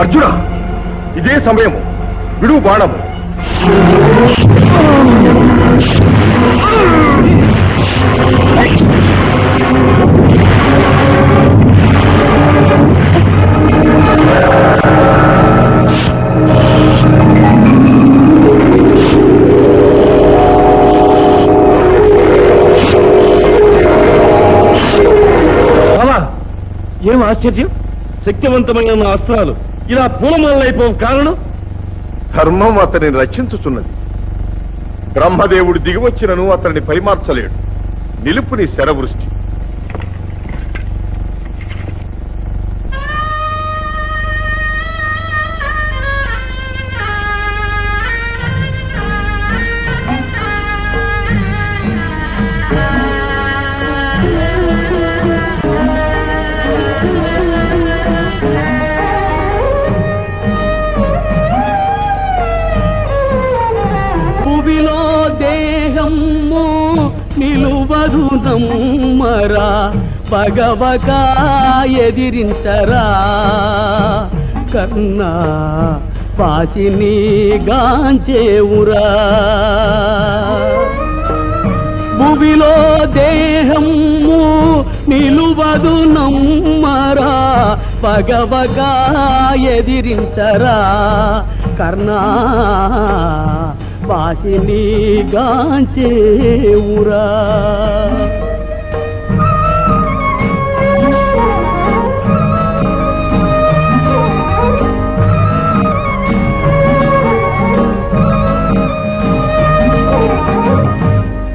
అర్జున ఇదే సమయము. విడువు బాణము. ఏం ఆశ్చర్యం? శక్తివంతమైన అస్త్రాలు ఇలా పూలమాలైపోవు కారణం? ధర్మం అతనిని రక్షించుచున్నది. బ్రహ్మదేవుడు దిగివచ్చినను అతన్ని పరిమార్చలేడు. నిలుపుని శరవృష్టి. దేహము నిలువదు నమ్మరా పగవక ఎదిరించరా. కన్నా పాచిని గాంచేవురా భువిలో దేహము నిలువదు నమ్మరా పగవగా ఎదిరించరా. కర్ణా వాసిని గాంచేవురా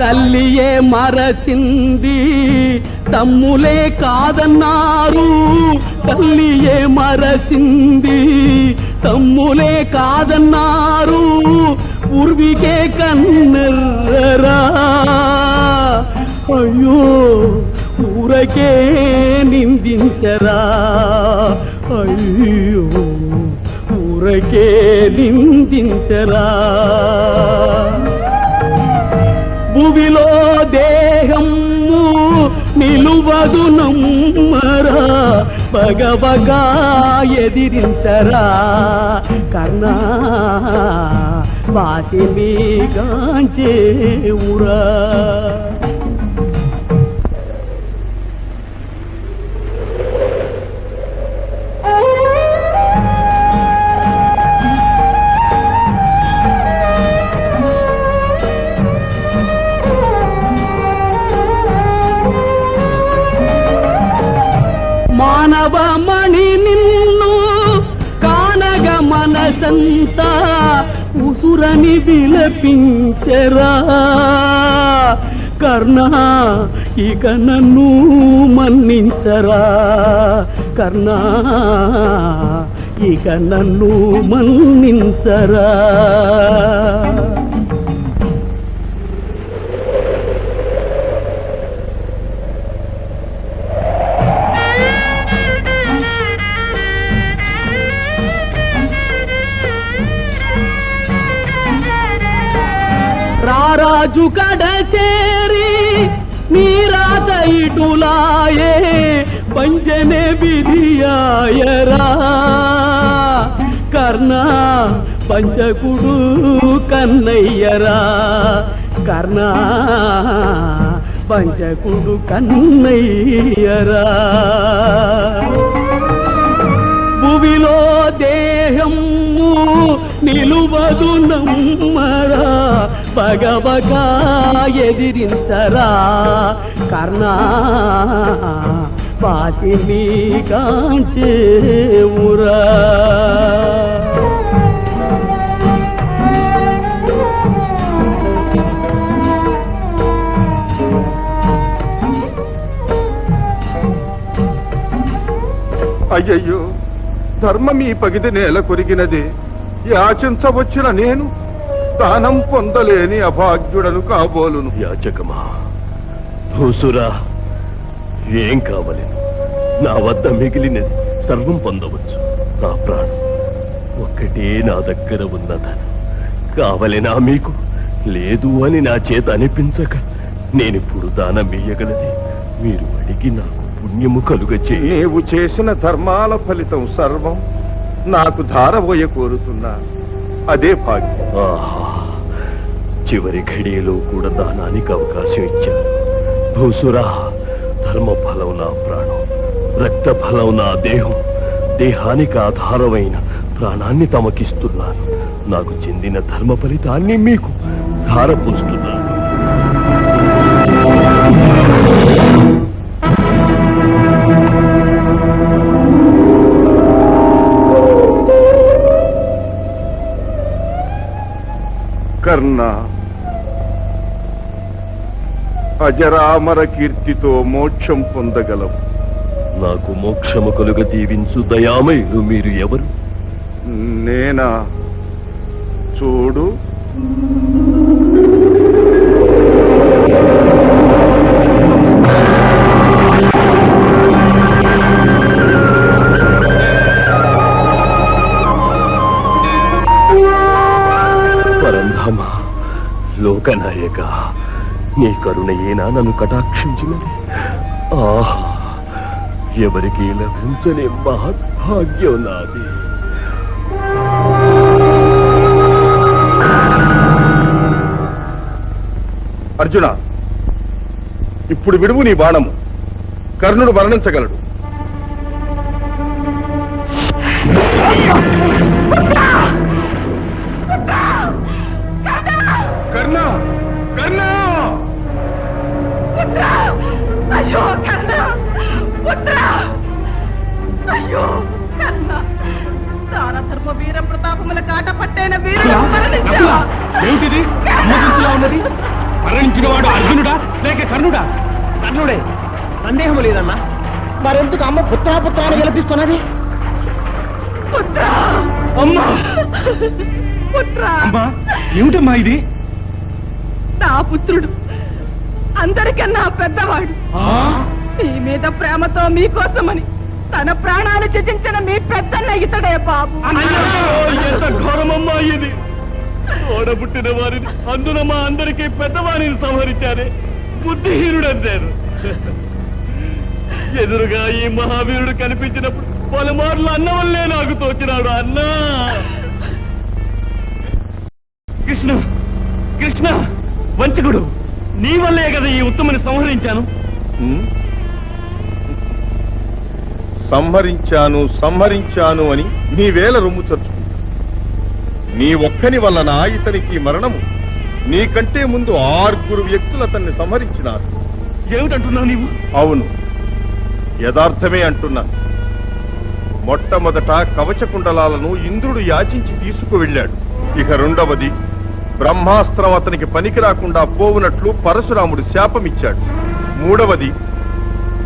తల్లియే మరచింది తమ్ములే కాదన్నారు. తల్లియే మరచింది తమ్ములే కాదన్నారు. పూర్వీకే కన్నెర్రరా. అయ్యో ఊరకే నిందించరా. అయ్యో ఊరకే నిందించరా. భువిలో దేహము నిలువదు నమ్మరా పగవగా ఎదిరించరా? కర్ణా మీ గాంచే మానవమణి మనసంతా ఉసురని విలపించరా. కర్ణ ఇక నన్ను మన్నించరా. కర్ణ ఇక నన్ను మన్నించరా. రాజు కడ చేరి నీరాత ఇటులాయే పంజనే విధియాయరా. కర్ణ పంచకుడు కన్నయ్యరా. కర్ణ పంచకుడు కన్నయ్యరా. భువిలో దేహము నిలువదు నమ్మరా. పగవగా ఎదిరించరా? కర్ణా పాసిని కాంచేవురా అయ్యయ్యో ధర్మం ఈ పగిది నేల కొరిగినది. యాచించవచ్చిన నేను దానం పొందలేని అభాగ్యుడను కాబోలును. యాచకమా? భూసురా ఏం కావలేదు. నా వద్ద మిగిలినది సర్వం పొందవచ్చు. నా ప్రాణం ఒక్కటే నా దగ్గర ఉన్నదను. కావలేనా మీకు? లేదు అని నా చేత అనిపించక నేనిప్పుడు దానం ఇయ్యగలది. మీరు అడిగి నాకు పుణ్యము కలుగ నీవు చేసిన ధర్మాల ఫలితం సర్వం నాకు ధారబోయ కోరుతున్నా. అదే భాగ్యం. ఆహా చివరి ఘడియలో కూడా దానానికి అవకాశం ఇచ్చారు. భూసురా ధర్మ ఫలం నా ప్రాణం రక్త ఫలం నా దేహం దేహానికి ఆధారమైన ప్రాణాన్ని తమకిస్తున్నాను. నాకు చెందిన ధర్మ ఫలితాన్ని మీకు ధారపోస్తున్నాను. కర్ణ అజరామర కీర్తితో మోక్షం పొందగలవు నాకు మోక్షము కలుగ దీవించు దయామయులు మీరు ఎవరు? నేనా? చూడు. లోకనాయక నీ కరుణయేనా నన్ను కటాక్షించినది. ఆహా ఎవరికి లభించని మహద్భాగ్యం నాది. అర్జున ఇప్పుడు విడువు నీ బాణము. కర్ణుడు మరణించగలడు. కర్ణ! కర్ణ! అయ్యో కర్ణ! పుత్ర! అయ్యో కర్ణ! దానధర్మ వీర ప్రతాపముల కాట పట్టైన వీరుడు? ఏమిటిది? ఉన్నది? మరణించిన వాడు అర్జునుడా లేక కర్ణుడా? కర్ణుడే సందేహం లేదన్నా. మరెందుకు అమ్మ పుత్రాపుత్రాన్ని గెలిపిస్తున్నది? పుత్ర! అమ్మా! పుత్ర! అమ్మా ఏమిటమ్మా ఇది? నా పుత్రుడు. అందరికన్నా పెద్దవాడు. మీ మీద ప్రేమతో మీకోసమని తన ప్రాణాలు త్యజించిన మీ పెద్దన్న ఇతడే బాబు. ఘోరమమ్మా ఇది. ఓడబుట్టిన వారిని అందున మా అందరికీ పెద్దవారిని సంహరించారే. బుద్ధిహీనుడంటారు ఎదురుగా ఈ మహావీరుడు కనిపించినప్పుడు పలుమార్లు అన్న వల్లే నాకు తోచినాడు అన్నా. కృష్ణ కృష్ణ. వంచకుడు. నీ వల్లే కదా ఈ ఉత్తమని సంహరించాను. సంహరించాను సంహరించాను అని నీ వేల రొమ్ము చర్చుకుంటా నీ ఒక్కని వలన ఇతనికి మరణము. నీకంటే ముందు ఆరుగురు వ్యక్తులు అతన్ని సంహరించినారు. ఏమిటంటున్నావు నీవు? అవును. యథార్థమే అంటున్నాను మొట్టమొదట కవచ కుండలాలను ఇంద్రుడు యాచించి తీసుకువెళ్ళాడు. ఇక రెండవది బ్రహ్మాస్త్రం అతనికి పనికి రాకుండా పోవునట్లు పరశురాముడు శాపమిచ్చాడు. మూడవది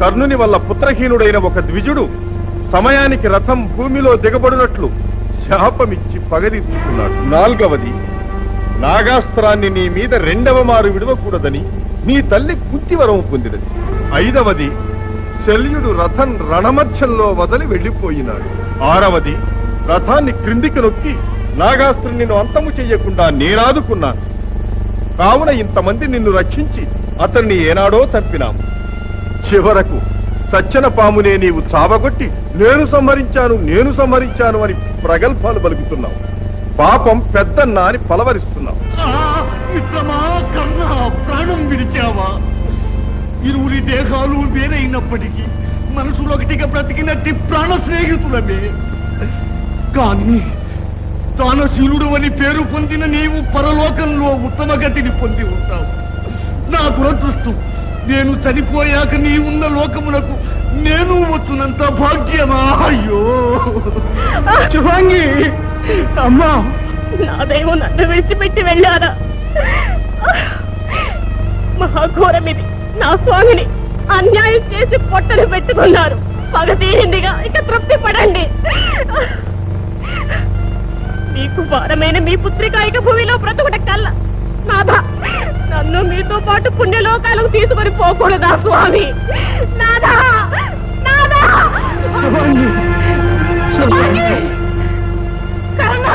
కర్ణుని వల్ల పుత్రహీనుడైన ఒక ద్విజుడు సమయానికి రథం భూమిలో దిగబడినట్లు శాపమిచ్చి పగదీర్చుకున్నాడు నాల్గవది నాగాస్త్రాన్ని నీ మీద రెండవ మారు విడవకూడదని నీ తల్లి కుంతివరం పొందినది. ఐదవది శల్యుడు రథం రణమధ్యంలో వదలి వెళ్ళిపోయినాడు ఆరవది రథాన్ని క్రిందికి నొక్కి నాగాస్త్రం నిన్ను అంతము చెయ్యకుండా నేనాదుకున్నాను కావున ఇంతమంది నిన్ను రక్షించి అతన్ని ఏనాడో చంపినాము. చివరకు సచ్చన పామునే నీవు చావగొట్టి నేను సంహరించాను నేను సంహరించాను అని ప్రగల్భాలు పలుకుతున్నావు. పాపం పెద్దన్న అని పలవరిస్తున్నావు. ప్రాణం విడిచావా? ఇరువురి దేహాలు వేరైనప్పటికీ మనసులో ఒకటిగా బ్రతికినట్టి ప్రాణ స్నేహితులమే కానీ దానశీలుడు అని పేరు పొందిన నీవు పరలోకంలో ఉత్తమ గతిని పొంది ఉంటావు. నా దురదృష్టం నేను చనిపోయాక నీ ఉన్న లోకమునకు నేను వచ్చునంత భాగ్యమా? అయ్యో! శుభాంగి అమ్మా నా దైవం నన్ను విడిచిపెట్టి వెళ్ళారా మహాఘోరమిది నా స్వామిని అన్యాయం చేసి పొట్టలు పెట్టుకున్నారు. పగ తీరిందిగా. ఇక తృప్తి పడండి మీకు భారమైన మీ పుత్రికాయక భూమిలో బ్రతుకుట కల్ల నాథ నన్ను మీతో పాటు పుణ్యలోకాలకు తీసుకొని పోకూడదా స్వామి? నాథా నాథా! శుభాంగి! కర్ణ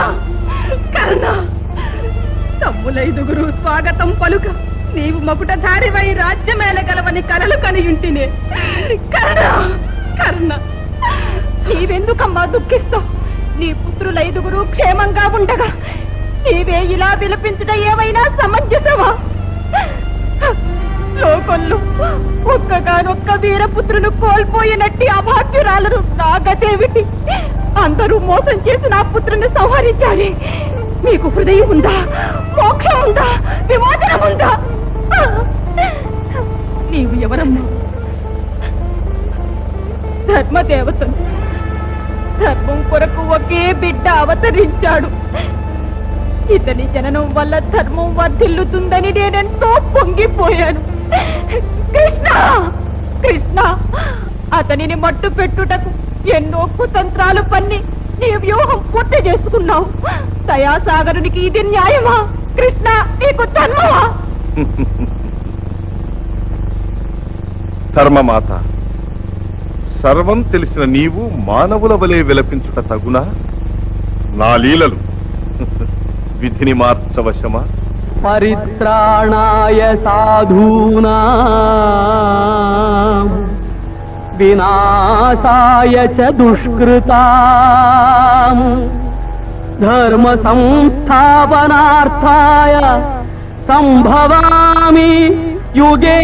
కర్ణ! తమ్ములైదుగురు స్వాగతం పలుక! నీవు మకుటధారివై రాజ్యమేలగలవని కలలు కనియుంటినే! కర్ణ కర్ణ! నీవెందుకమ్మా దుఃఖిస్తావు? నీ పుత్రుల ఐదుగురు క్షేమంగా ఉండగా నీవే ఇలా విలపించుట ఏమైనా సమంజసమా? లోకంలో ఒక్కగానొక్క వీరపుత్రులు కోల్పోయినట్టి అభాగ్యురాలను నాగదేవిటి అందరూ మోసం చేసి నా పుత్రుని సంహరించాలి. మీకు హృదయం ఉందా? మోక్షం ఉందా? విమోచనం ఉందా? నీవు ఎవరమ్మా? ధర్మదేవతను ధర్మం కొరకు ఒకే బిడ్డ అవతరించాడు. ఇతని జననం వల్ల ధర్మం వర్ధిల్లుతుందని నేనెంతో పొంగిపోయాను. కృష్ణ! కృష్ణ! అతనిని మట్టు పెట్టుటకు ఎన్నో కుతంత్రాలు పన్ని నీ వ్యూహం పూర్తి చేసుకున్నావు. దయాసాగరునికి ఇది న్యాయమా? కృష్ణ నీకు ధర్మమా? ధర్మమాత సర్వం తెలిసిన నీవు మానవుల వలె విలపించుట తగునా? నా లీలలు. విధిని మార్చవశమా? పరిత్రాణాయ సాధూనా. వినాశాయ చ దుష్కృతా. ధర్మ సంస్థాపనార్థాయ సంభవామి యుగే